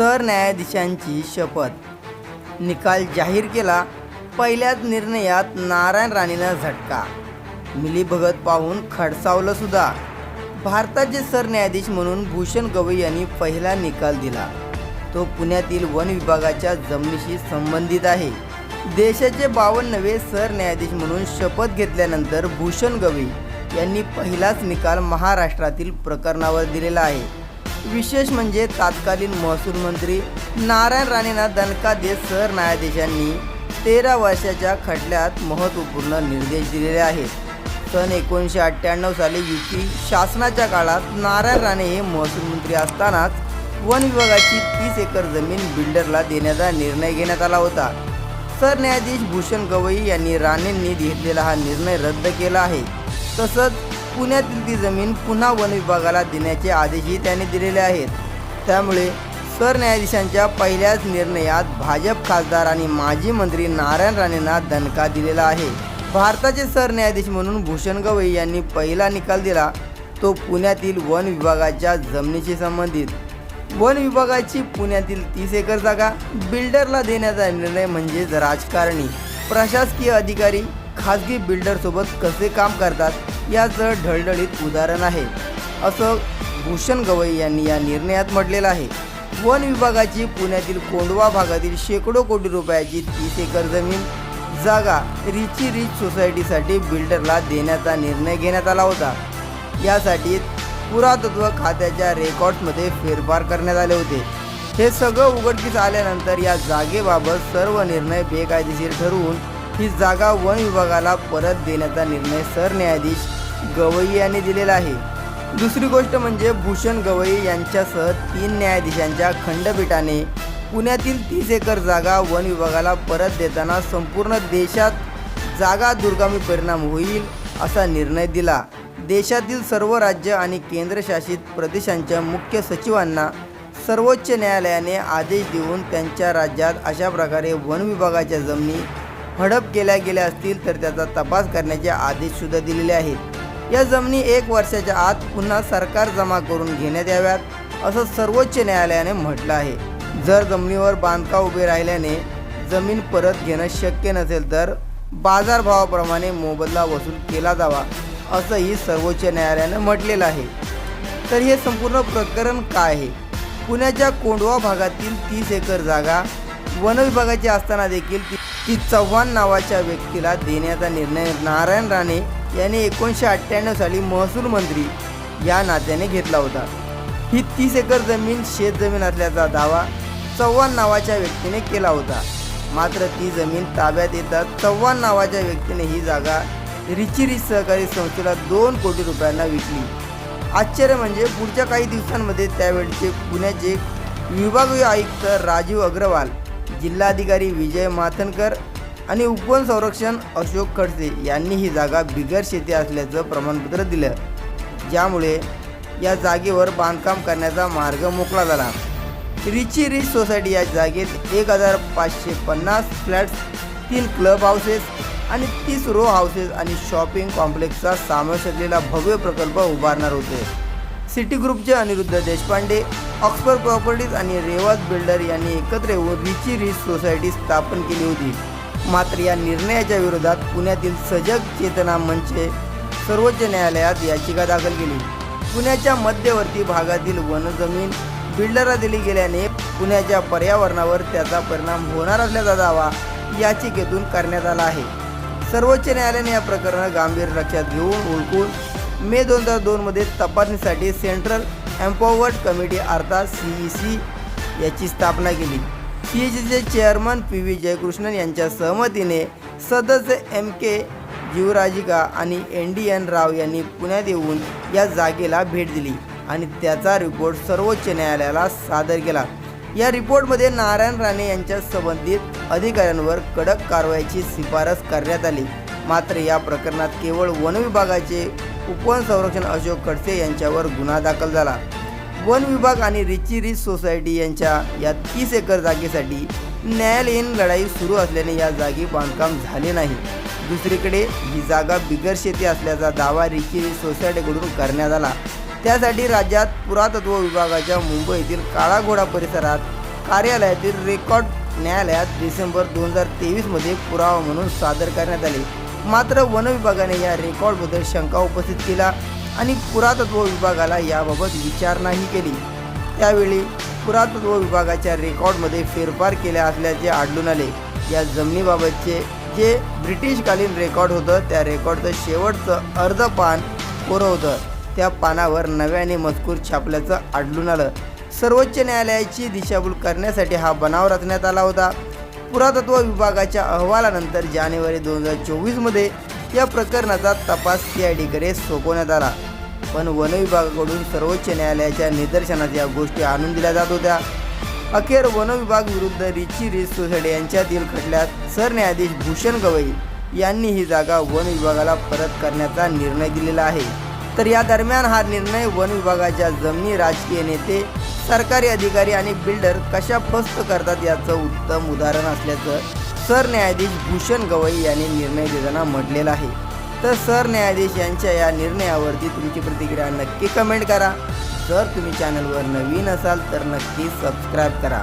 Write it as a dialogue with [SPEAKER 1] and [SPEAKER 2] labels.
[SPEAKER 1] सरन्यायाधीशांची शपथ. निकाल जाहीर केला पहिल्याच निर्णयात नारायण राणेंना झटका. मिलीभगत पाहून खडसावलं सुद्धा. भारताचे सरन्यायाधीश म्हणून भूषण गवई यांनी पहिला निकाल दिला. तो पुण्यातील वन विभागाच्या जमिनीशी संबंधित आहे. देशाचे बावन्नवे सरन्यायाधीश म्हणून शपथ घेतल्यानंतर भूषण गवई यांनी पहिलाच निकाल महाराष्ट्रातील प्रकरणावर दिलेला आहे. विशेष म्हणजे तत्कालीन महसूल मंत्री नारायण राणेंना दणका देत सरन्यायाधीशांनी तेरा वर्षाच्या खटल्यात महत्त्वपूर्ण निर्देश दिलेले आहेत. सन एकोणीसशे अठ्ठ्याण्णव साली युती शासनाच्या काळात नारायण राणे हे महसूल मंत्री असतानाच वन विभागाची तीस एकर जमीन बिल्डरला देण्याचा निर्णय घेण्यात आला होता. सरन्यायाधीश भूषण गवई यांनी राणेंनी घेतलेला हा निर्णय रद्द केला आहे. तसंच पुण्यातील ती जमीन पुन्हा वन विभागाला देण्याचे आदेशही त्यांनी दिलेले आहेत. त्यामुळे सरन्यायाधीशांच्या पहिल्याच निर्णयात भाजप खासदार आणि माजी मंत्री नारायण राणेंना दणका दिलेला आहे. भारताचे सरन्यायाधीश म्हणून भूषण गवई यांनी पहिला निकाल दिला तो पुण्यातील वन विभागाच्या जमिनीशी संबंधित. वन विभागाची पुण्यातील तीस एकर जागा बिल्डरला देण्याचा निर्णय म्हणजेच राजकारणी. प्रशासकीय अधिकारी खाजगी बिल्डरसोबत कसे काम करतात? याचं ढळढळीत उदाहरण आहे. असं भूषण गवई यांनी या निर्णयात म्हटलेलं आहे. वन विभागाची पुण्यातील कोंडवा भागातील शेकडो कोटी रुपयाची तीस एकर जमीन जागा रिची रिच सोसायटीसाठी बिल्डरला देण्याचा निर्णय घेण्यात आला होता. यासाठी पुरातत्व खात्याच्या रेकॉर्ड्समध्ये फेरफार करण्यात आले होते. हे सगळं उघडकीस आल्यानंतर या जागेबाबत सर्व निर्णय बेकायदेशीर ठरवून ही जागा वन विभागाला परत देण्याचा निर्णय सरन्यायाधीश गवई यांनी दिलेला आहे. दुसरी गोष्ट म्हणजे भूषण गवई यांच्यासह तीन न्यायाधीशांच्या खंडपीठाने पुण्यातील तीस एकर जागा वन विभागाला परत देताना संपूर्ण देशात जागा दुर्गामी परिणाम होईल असा निर्णय दिला. देशातील सर्व राज्य आणि केंद्रशासित प्रदेशांच्या मुख्य सचिवांना सर्वोच्च न्यायालयाने आदेश देऊन त्यांच्या राज्यात अशा प्रकारे वन विभागाच्या जमिनी हडप केल्या गेल्या असतील तर त्याचा तपास करण्याचे आदेशसुद्धा दिलेले आहेत. या जमिनी एक वर्षाच्या आत पुन्हा सरकार जमा करून घेण्यात याव्यात असं सर्वोच्च न्यायालयाने म्हटलं आहे. जर जमिनीवर बांधकाम उभे राहिल्याने जमीन परत घेणं शक्य नसेल तर बाजारभावाप्रमाणे मोबदला वसूल केला जावा असंही सर्वोच्च न्यायालयानं म्हटलेलं आहे. तर हे संपूर्ण प्रकरण काय आहे? पुण्याच्या कोंडवा भागातील तीस एकर जागा वन विभागाची असताना देखील ती ती चव्हाण नावाच्या व्यक्तीला देण्याचा निर्णय नारायण राणे याने एकोणीसशे अठ्ठ्याण्णव साली महसूल मंत्री या नात्याने घेतला होता. ही तीस एकर जमीन शेतजमीन असल्याचा दावा चव्हाण नावाच्या व्यक्तीने केला होता. मात्र ती जमीन ताब्यात येतात चव्हाण नावाच्या व्यक्तीने ही जागा रिचिरीच सहकारी संस्थेला दोन कोटी रुपयांना विकली. आश्चर्य म्हणजे पुढच्या काही दिवसांमध्ये त्यावेळचे पुण्याचे विभागीय आयुक्त राजीव अग्रवाल जिल्हाधिकारी विजय माथनकर आणि उपवन संरक्षण अशोक खडसे यांनी ही जागा बिगर शेती असल्याचं प्रमाणपत्र दिलं. ज्यामुळे या जागेवर बांधकाम करण्याचा मार्ग मोकळा झाला. रिची रिच सोसायटी या जागेत एक हजार पाचशे पन्नास फ्लॅट्स तीन क्लब हाऊसेस आणि तीस रो हाऊसेस आणि शॉपिंग कॉम्प्लेक्सचा समावेश असलेला भव्य प्रकल्प उभारणार होते. सिटी ग्रुपचे अनिरुद्ध देशपांडे ऑक्सफर्ड प्रॉपर्टीज आणि रेवाज बिल्डर यांनी एकत्र येऊन रिची रिच सोसायटी स्थापन केली होती. मात्र या निर्णयाच्या विरोधात पुण्यातील सजग चेतना मंचने सर्वोच्च न्यायालयात याचिका दाखल केली. पुण्याच्या मध्यवर्ती भागातील वनजमीन बिल्डरला दिली गेल्याने पुण्याच्या पर्यावरणावर त्याचा परिणाम होणार असल्याचा दावा याचिकेतून करण्यात आला आहे. सर्वोच्च न्यायालयाने या प्रकरण गांभीर लक्षात घेऊन ओळखून मे दोन हजार दोनमध्ये तपासणीसाठी सेंट्रल एम्पॉवर्ड कमिटी अर्थात सी ई सी याची स्थापना केली. सी एच सीचे चेअरमन पी व्ही जयकृष्णन यांच्या सहमतीने सदस्य एम के जीवराजिका आणि एन डी एन राव यांनी पुण्यात येऊन या जागेला भेट दिली आणि त्याचा रिपोर्ट सर्वोच्च न्यायालयाला सादर केला. या रिपोर्टमध्ये नारायण राणे यांच्या संबंधित अधिकाऱ्यांवर कडक कारवाईची शिफारस करण्यात आली. मात्र या प्रकरणात केवळ वनविभागाचे उपवन संरक्षण अशोक खडसे यांच्यावर गुन्हा दाखल झाला. वन विभाग आणि रिची रिच सोसायटी यांच्या या तीस एकर जागेसाठी न्यायालयीन लढाई सुरू असल्याने या जागी बांधकाम झाले नाही. दुसरीकडे ही जागा बिगर शेती असल्याचा दावा रिची रिच सोसायटीकडून करण्यात आला. त्यासाठी राज्यात पुरातत्व विभागाच्या मुंबईतील काळाघोडा परिसरात कार्यालयातील रेकॉर्ड न्यायालयात डिसेंबर दोन हजार तेवीसमध्ये पुरावा म्हणून सादर करण्यात आले. मात्र वन विभागाने या रेकॉर्डबद्दल शंका उपस्थित केला. आणि पुरातत्व विभागाला याबाबत विचारणाही केली. त्यावेळी पुरातत्व विभागाच्या रेकॉर्डमध्ये फेरफार केल्या असल्याचे आढळून आले. या जमिनीबाबतचे जे ब्रिटिशकालीन रेकॉर्ड होतं त्या रेकॉर्डचं शेवटचं अर्ध पान कोरं होतं. त्या पानावर नव्याने मजकूर छापल्याचं आढळून आलं. सर्वोच्च न्यायालयाची दिशाभूल करण्यासाठी हा बनाव रचण्यात आला होता. पुरातत्व विभागाच्या अहवालानंतर जानेवारी दोन हजार चोवीसमध्ये या प्रकरणाचा तपास सी आय डीकडे सोपवण्यात आला. पण वन विभागाकडून सर्वोच्च न्यायालयाच्या निदर्शनात या गोष्टी आणून दिल्या जात होत्या. अखेर वन विभाग विरुद्ध रिची रिच सोसायटी यांच्यातील खटल्यात सरन्यायाधीश भूषण गवई यांनी ही जागा वन विभागाला परत करण्याचा निर्णय दिलेला आहे. तर या दरम्यान हा निर्णय वन विभागाच्या जमिनी राजकीय नेते सरकारी अधिकारी आणि बिल्डर कशा फस्त करतात याचं उत्तम उदाहरण असल्याचं सरन्यायाधीश भूषण गवई यांनी निर्णय देताना म्हटलेलं आहे. तर सरन्यायाधीश यांच्या या निर्णयावरती तुमची प्रतिक्रिया नक्की कमेंट करा. जर तुम्ही चॅनलवर नवीन असाल तर नक्की सबस्क्राईब करा.